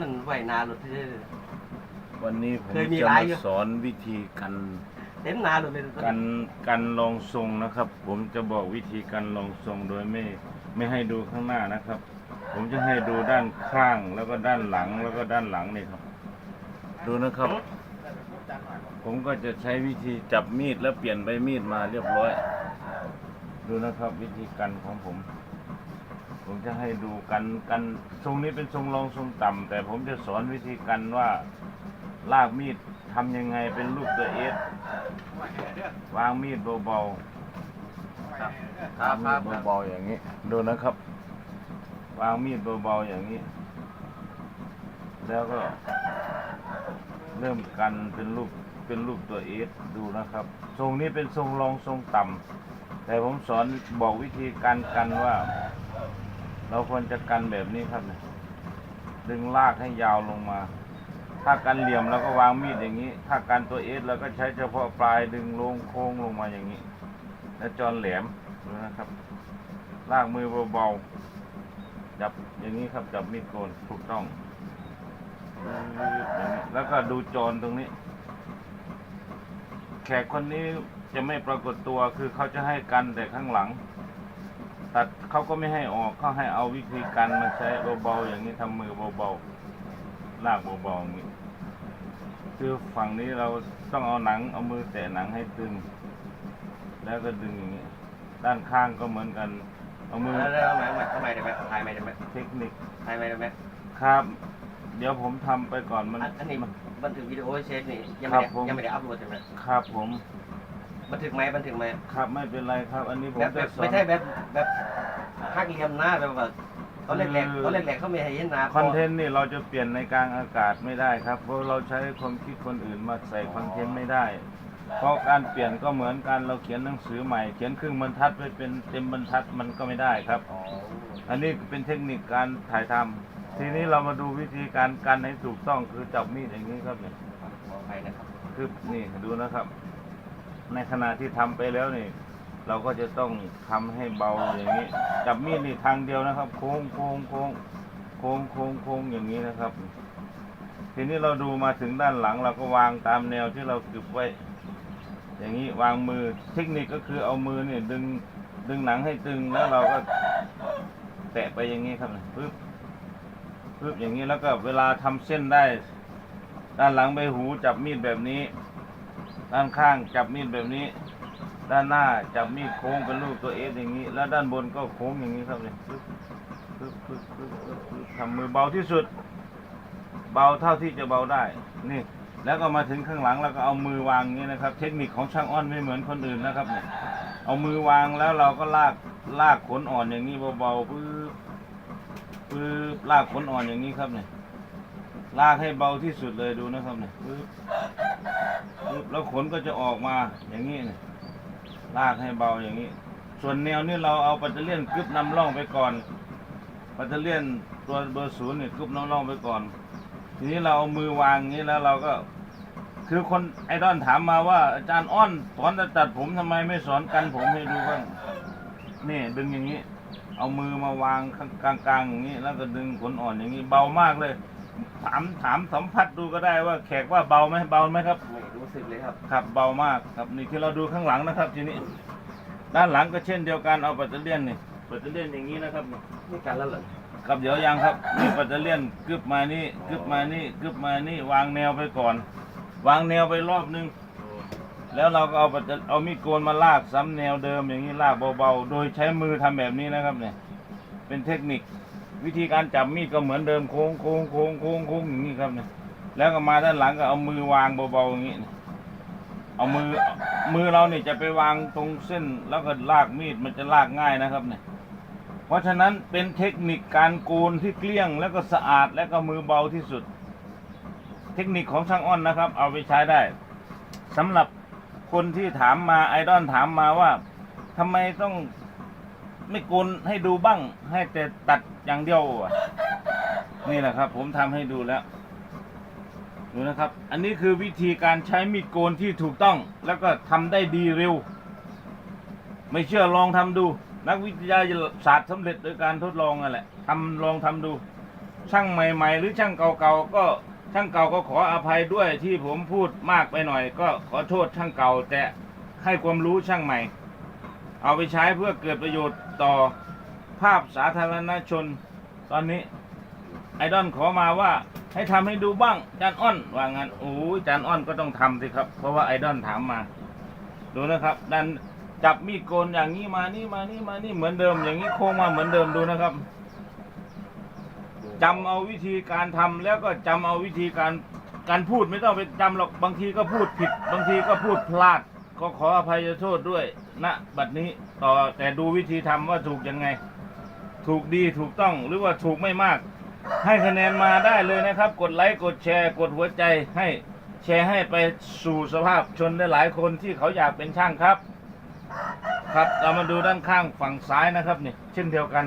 นนั้นไว้หนารถเด้อวันนี้ผมเคยมีจะหลายมาอยู่ สอนวิธีกันเต็มหนารถเลยกันกันลองทรงนะครับ ผมจะบอกวิธีการลองทรงโดยไม่ไม่ให้ดูข้างหน้านะครับ ผมจะให้ดูด้านข้างแล้วก็ด้านหลังแล้วก็ด้านหลังนี่ครับ ดูนะครับ ผมก็จะใช้วิธีจับมีดแล้วเปลี่ยนใบมีดมาเรียบร้อย ดูนะครับวิธีกันของผม ผมจะให้ดูกันกันทรงนี้เป็นทรงรองทรงต่ำแต่ผมจะสอนวิธีกันว่าลากมีดทำยังไงเป็นรูปตัวเอสวางมีดเบาๆครับควารังบมีครับดเบาๆอย่างนี้ ดูนะครับ วางมีดเบาๆอย่างนี้ แล้วก็ เริ่มกันเป็นรูปเป็นรูปตัวเอสดูนะครับ ทรงนี้เป็นทรงรองทรงต่ำแต่ผมสอนบอกวิธีการกันว่า เราควรจะกันแบบนี้ครับเนี่ยดึงลากให้ยาวลงมา ถ้ากันเหลี่ยมเราก็วางมีดอย่างนี้ ถ้ากันตัวเอสเราก็ใช้เฉพาะปลายดึงลงโค้งลงมาอย่างนี้ แล้วจอนแหลมดูนะครับ ลากมือเบาๆจับอย่างนี้ครับจับมีดโกนถูกต้อง แล้วก็ดูจอนตรงนี้ แขกคนนี้จะไม่ปรากฏตัวคือเขาจะให้กันแต่ข้างหลัง ตัดเขาก็ไม่ให้ออกเขาให้เอาวิธีการมาใช้เบาๆอย่างนี้ทำมือเบาๆลากเบาๆอย่างนี้คือฝั่งนี้เราต้องเอาหนังเอามือแตะหนังให้ตึง แล้วก็ดึงอย่างนี้ด้านข้างก็เหมือนกัน เอามือแล้วแล้วไหมทำไมได้ไหมถ่ายไหมได้ไหมเทคนิคถ่ายไหมได้ไหมครับ เดี๋ยวผมทำไปก่อนมันอันอันนี้บันทึกวิดีโอเชฟนี่ยังครัไม่บได้ผมยังไม่ได้อัพโหลดใช่ไหมครับผม บันทึกไหมบันทึกไหมครับไม่เป็นไรครับ อันนี้ผมแบบแบจะบสอนไม่ใช่แบบแบบหักเหลี่ยมหน้าแบบว่าเขาแหลกๆเขาแหลกๆเขาไม่ให้เห็นหน้าคอนเทนต์นี่เราจะเปลี่ยนในกลางอากาศไม่ได้ครับ เพราะเราใช้ความคิดคนอื่นมาใส่คอนเทนต์ไม่ได้ เพราะการเปลี่ยนก็เหมือนกันเราเขียนหนังสือใหม่ เขียนครึ่งบรรทัดไปเป็นเต็มบรรทัดมันก็ไม่ได้ครับอ๋ออันนี้เป็นเทคนิคการถ่ายทำทีนี้เรามาดูวิธีการกันให้ถูกต้องคือจับมีดอย่างนี้ครับเนี่ย ขออภัยนะครับ คือนี่ดูนะครับ ในขณะที่ทำไปแล้วนี่ เราก็จะต้องทำให้เบาอย่างนี้ จับมีดนี่ทางเดียวนะครับ โค้งโค้งโค้งโค้งโค้งโค้งอย่างนี้นะครับ ทีนี้เราดูมาถึงด้านหลัง เราก็วางตามแนวที่เรากึบไว้ อย่างนี้วางมือเทคนิคก็คือเอามือเนี่ยดึงดึงหนังให้ตึงแล้วเราก็แตะไปอย่างนี้ครับปึ๊บปึ๊บอย่างนี้แล้วก็เวลาทำเส้นได้ ด้านหลังใบหูจับมีดแบบนี้ ด้านข้างจับมีดแบบนี้ ด้านหน้าจับมีดโค้งเป็นรูปตัวเอสอย่างนี้ แล้วด้านบนก็โค้งอย่างนี้ครับเนี่ยปึ๊บปึ๊บปึ๊บปึ๊บปึ๊บปึ๊บทำมือเบาที่สุด เบาเท่าที่จะเบาได้ นี่ แล้วก็มาถึงข้างหลังแล้วก็เอามือวางอย่างนี้นะครับ เทคนิคของช่างอ้อนไม่เหมือนคนอื่นนะครับเนี่ยเอามือวางแล้วเราก็ลากลากขนอ่อนอย่างนี้เบาๆปึ๊บปึ๊บลากขนอ่อนอย่างนี้ครับเนี่ยลากให้เบาที่สุดเลยดูนะครับเนี่ยปึ๊บปึ๊บ แล้วขนก็จะออกมาอย่างนี้นี่ลากให้เบาอย่างนี้ ส่วนแนวนี้เราเอาปัตเตอร์เลียนกึบนำร่องไปก่อน ปัตเตอร์เลียนตัวเบอร์ศูนย์เนี่ยกึบนำร่องไปก่อน ทีนี้เราเอามือวางอย่างนี้แล้วเราก็คือคนไอดอนถามมาว่าอาจารย์อ้อนสอนจะตัดผมทำไมไม่สอนกันผมให้ดูบ้างนี่ดึงอย่างนี้ เอามือมาวางกลางๆอย่างนี้ แล้วก็ดึงขนอ่อนอย่างนี้เบามากเลย ถามถามสัมผัสดูก็ได้ว่าแขกว่าเบาไหมเบาไหมครับ ไม่รู้สึกเลยครับ ครับเบามากครับนี่ที่เราดูข้างหลังนะครับ ทีนี้ ด้านหลังก็เช่นเดียวกันเอาปัตเตอร์เลียนนี่ปัตเตอร์เลียนอย่างนี้นะครับนี่นี่กันแล้วเหรอครับเดี๋ยวยังครับนี่ปัตเตอร์เลียนกึบมานี่กึบมานี่กึบมานี่ วางแนวไปก่อน วางแนวไปรอบนึง แล้วเราก็เอาปัตเตอร์เอามีดโกนมาลากซ้ำแนวเดิมอย่างนี้ลากเบาๆโดยใช้มือทำแบบนี้นะครับเนี่ยเป็นเทคนิค วิธีการจับมีดก็เหมือนเดิมโค้งโค้งโค้งโค้งโค้งอย่างนี้ครับเนี่ยแล้วก็มาด้านหลังก็เอามือวางเบาๆอย่างนี้ เอามือมือเราเนี่ยจะไปวางตรงเส้น แล้วก็ลากมีดมันจะลากง่ายนะครับเนี่ย เพราะฉะนั้นเป็นเทคนิคการโกนที่เกลี้ยง แล้วก็สะอาดแล้วก็มือเบาที่สุด เทคนิคของช่างอ้อนนะครับ เอาไปใช้ได้สำหรับคนที่ถามมาไอดอลถามมาว่าทำไมต้อง ไม่โกนให้ดูบ้าง ให้แต่ตัดอย่างเดียวอะนี่แหละครับ ผมทำให้ดูแล้วดูนะครับ อันนี้คือวิธีการใช้มีดโกนที่ถูกต้อง แล้วก็ทำได้ดีเร็ว ไม่เชื่อลองทำดู นักวิทยาศาสตร์สำเร็จโดยการทดลองนั่นแหละทำลองทำดู ช่างใหม่ ๆ หรือช่างเก่าๆก็ช่างเก่าก็ขออภัยด้วยที่ผมพูดมากไปหน่อย ก็ขอโทษช่างเก่าแต่ให้ความรู้ช่างใหม่ เอาไปใช้เพื่อเกิดประโยชน์ต่อภาพสาธารณชน ตอนนี้ไอดอลขอมาว่าให้ทำให้ดูบ้างจานอ้อนว่างั้นโอ้ยจานอ้อนก็ต้องทำสิครับ เพราะว่าไอดอลถามมา ดูนะครับดันจับมีดโกนอย่างนี้มานี่มานี่มานี่เหมือนเดิม อย่างนี้โค้งมาเหมือนเดิมดูนะครับจำเอาวิธีการทำแล้วก็จำเอาวิธีการการพูดไม่ต้องไปจำหรอกบางทีก็พูดผิด บางทีก็พูดพลาด ก็ขออภัยโทษด้วยณบัดนี้ต่อแต่ดูวิธีทำว่าถูกยังไง ถูกดีถูกต้องหรือว่าถูกไม่มาก ให้คะแนนมาได้เลยนะครับ กดไลค์กดแชร์กดหัวใจให้แชร์ให้ไปสู่สภาพชนได้หลายคนที่เขาอยากเป็นช่างครับ ครับเรามาดูด้านข้างฝั่งซ้ายนะครับนี่เช่นเดียวกัน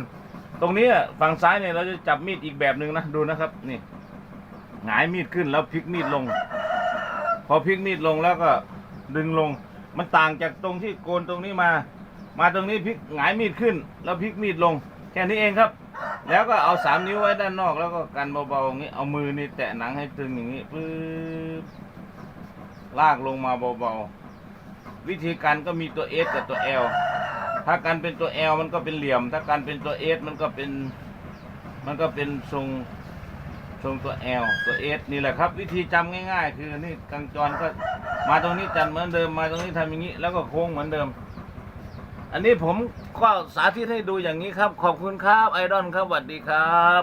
ตรงนี้ฝั่งซ้ายเนี่ยเราจะจับมีดอีกแบบหนึ่งนะดูนะครับนี่หงายมีดขึ้นแล้วพลิกมีดลง พอพลิกมีดลงแล้วก็ดึงลง มันต่างจากตรงที่โกนตรงนี้มา มาตรงนี้พลิกหงายมีดขึ้น แล้วพลิกมีดลง แค่นี้เองครับ แล้วก็เอาสามนิ้วไว้ด้านนอก แล้วก็กันเบาๆอย่างนี้ เอามือนี่แตะหนังให้ตึงอย่างนี้ปึ๊บลากลงมาเบาๆ วิธีการก็มีตัว S กับตัว L ถ้ากันเป็นตัว L มันก็เป็นเหลี่ยม ถ้ากันเป็นตัว S มันก็เป็น มันก็เป็นทรง ทรงตัว L ตัว S นี่แหละครับ วิธีจำง่ายๆ คือนี่กังจรก็มาตรงนี้จันเหมือนเดิมมาตรงนี้ทำอย่างนี้ แล้วก็โค้งเหมือนเดิม อันนี้ผมก็สาธิตให้ดูอย่างนี้ครับ ขอบคุณครับไอดอนครับสวัสดีครับ